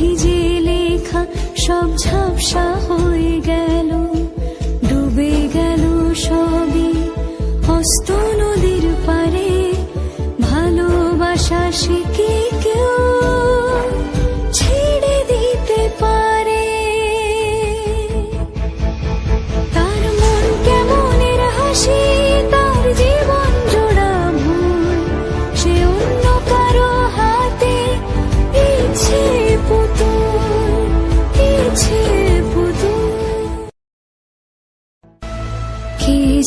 ভিজে লেখা সব ঝাপসা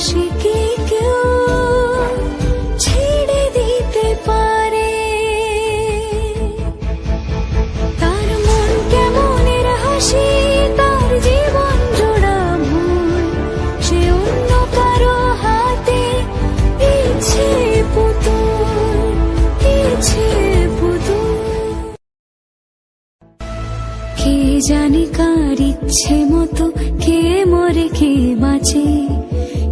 ভালোবাসি কেউ ছেড়ে দিতে পারে? তার মন কেমনের হাসি, তার জীবন জোড়া সে অন্য কারও হাতে পিছে পুতুল পিছে পুতুল। কে জানে কার ইচ্ছে মতো, কে মরে, কে বাঁচে?